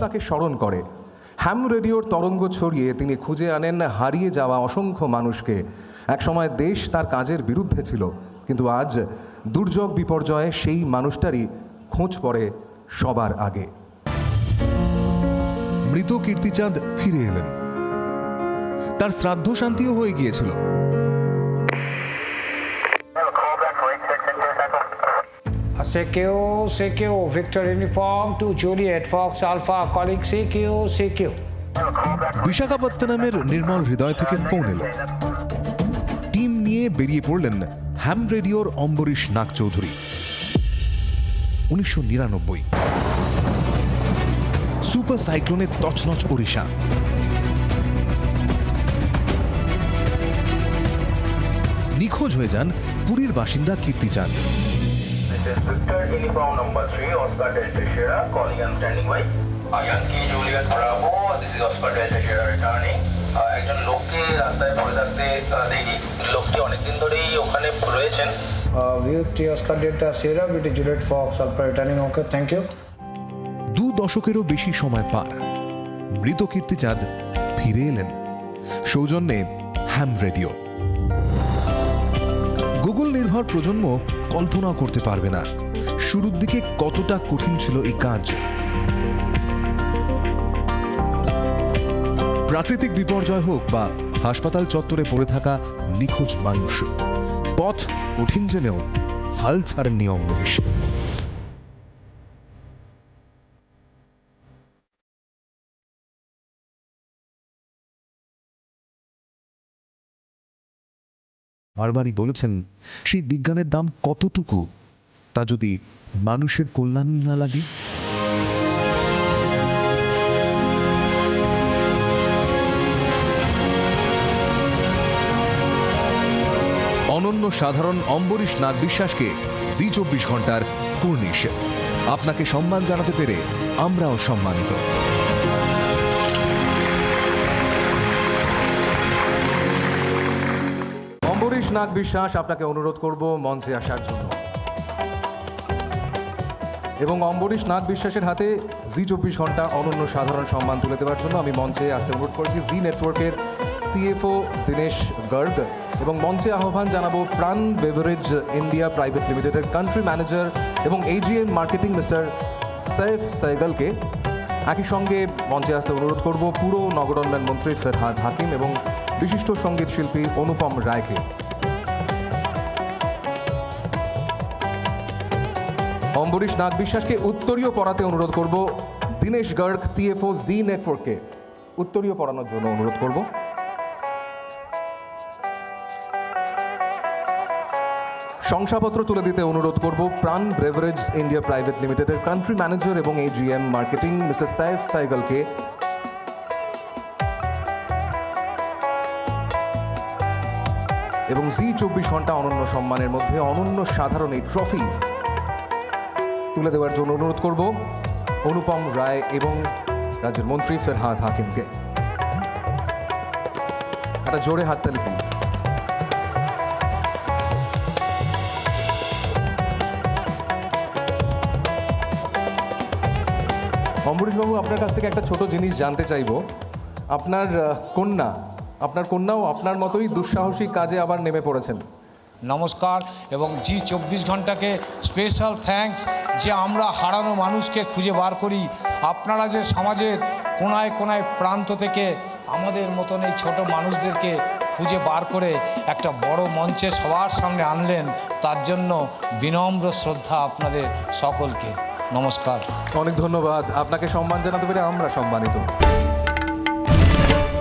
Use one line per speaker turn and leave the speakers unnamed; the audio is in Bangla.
তাকে স্মরণ করে। হ্যাম রেডিওর তরঙ্গ ছড়িয়ে তিনি খুঁজে আনেন হারিয়ে যাওয়া অসংখ্য মানুষকে। একসময় দেশ তার কাজের বিরুদ্ধে ছিল, কিন্তু আজ দুর্যোগ বিপর্যয়ে সেই মানুষটারই খোঁজ পড়ে সবার আগে।
মৃত কীর্তিচাঁদ ফিরে এলেন। তার শ্রাদ্ধ শান্তিও হয়ে গিয়েছিল।
CQ, CQ, Victor Uniform to Juliet Fox Alpha, calling CQ, CQ.
বিশাখাপত্তনমের নির্মল হৃদয় থেকে ফোন এলো। টিম নিয়ে বেরিয়ে পড়লেন হ্যাম রেডিওর অম্বরীশ নাগ চৌধুরী উনিশশো নিরানব্বই। সুপার সাইক্লোনের তছনছ ওড়িশা। নিখোঁজ হয়ে যান পুরীর বাসিন্দা Kirtichand.
This is Victor Uniform number 3, Oscar Delta Sierra, calling and standing by. Uh, Yankee Juliet Bravo, this is Oscar Delta Sierra returning. Uh, একজন লোককে রাস্তায় পড়ে থাকতে uh, দেখি লোকটি অনেকদিন ধরেই ওখানে রয়েছেন
Uh, view T Oscar Delta Sierra, with Juliet Fox Alpha returning. Okay, thank
দু দশকেরও বেশি সময় পার মৃত কীর্তিচাঁদ ফিরে এলেন সৌজন্যে হ্যাম রেডিও গুগল প্রজন্ম কল্পনা করতে পারবে না। শুরুর দিকে কতটা কঠিন ছিল এই কাজ। প্রাকৃতিক বিপর্যয় হোক বা হাসপাতাল চত্বরে পড়ে থাকা নিখোঁজ মানুষ, পথ কঠিন জেনেও হাল ছাড়েননি অম্বরীশ বারবারই বলেছেন, সেই বিজ্ঞানের দাম কতটুকু? তা যদি মানুষের কল্যাণ না লাগে? অনন্য সাধারণ অম্বরীশ নাগ বিশ্বাসকে জি চব্বিশ ঘণ্টার কুর্নিশ আপনাকে সম্মান জানাতে পেরে আমরাও সম্মানিত।
অম্বরীশ নাগ বিশ্বাস, আপনাকে অনুরোধ করব মঞ্চে আসার জন্য। এবং অম্বরীশ নাগ বিশ্বাসের হাতে জি চব্বিশ ঘণ্টা অনন্য সাধারণ সম্মান তুলে দেওয়ার জন্য আমি মঞ্চে আসতে অনুরোধ করেছি। জি নেটওয়ার্কের সিএফও দীনেশ গর্গ এবং মঞ্চে আহ্বান জানাব প্রাণ বেভারেজ ইন্ডিয়া প্রাইভেট লিমিটেডের কান্ট্রি ম্যানেজার এবং এজিএম মার্কেটিং মিস্টার সৈফ সাইগালকে একই সঙ্গে মঞ্চে আসতে অনুরোধ করব পুরো নগর নগরোন্নয়ন মন্ত্রী ফেরহাদ হাকিম এবং বিশিষ্ট সংগীত শিল্পী অনুপম রায়কে। অম্বরীশ নাগ বিশ্বাসকে উত্তরীয় পড়াতে অনুরোধ করব। দীনেশ গর্গ সিএফও জি নেটওয়ার্ককে উত্তরীয় পড়ানোর জন্য অনুরোধ করব। শংসাপত্র তুলে দিতে অনুরোধ করব প্রাণ ব্রেভারেজ ইন্ডিয়া প্রাইভেট লিমিটেডের কান্ট্রি ম্যানেজার এবং এজিএম মার্কেটিং মিস্টার সাইফ সাইগলকে। এবং জি চব্বিশ ঘণ্টা অনন্য সম্মানের মধ্যে অনন্য সাধারণ এই ট্রফি তুলে দেওয়ার জন্য অনুরোধ করব। অনুপম রায় এবং রাজ্যের মন্ত্রী ফেরহাদ হাকিমকে। একটা জোরে হাততালি প্লিজ। অম্বরীশবাবু, আপনার কাছ থেকে একটা ছোট জিনিস জানতে চাইব। আপনার কন্যা আপনার কন্যাও আপনার মতোই দুঃসাহসিক কাজে আবার নেমে পড়েছেন।
নমস্কার এবং জি চব্বিশ ঘন্টাকে স্পেশাল থ্যাঙ্কস যে আমরা হারানো মানুষকে খুঁজে বার করি। আপনারা যে সমাজের কোনায় কোনায় প্রান্ত থেকে আমাদের মতন এই ছোট মানুষদেরকে খুঁজে বার করে একটা বড় মঞ্চে সবার সামনে আনলেন তার জন্য বিনম্র শ্রদ্ধা আপনাদের সকলকে। নমস্কার।
অনেক ধন্যবাদ। আপনাকে সম্মান জানাতে পেরে আমরা সম্মানিত।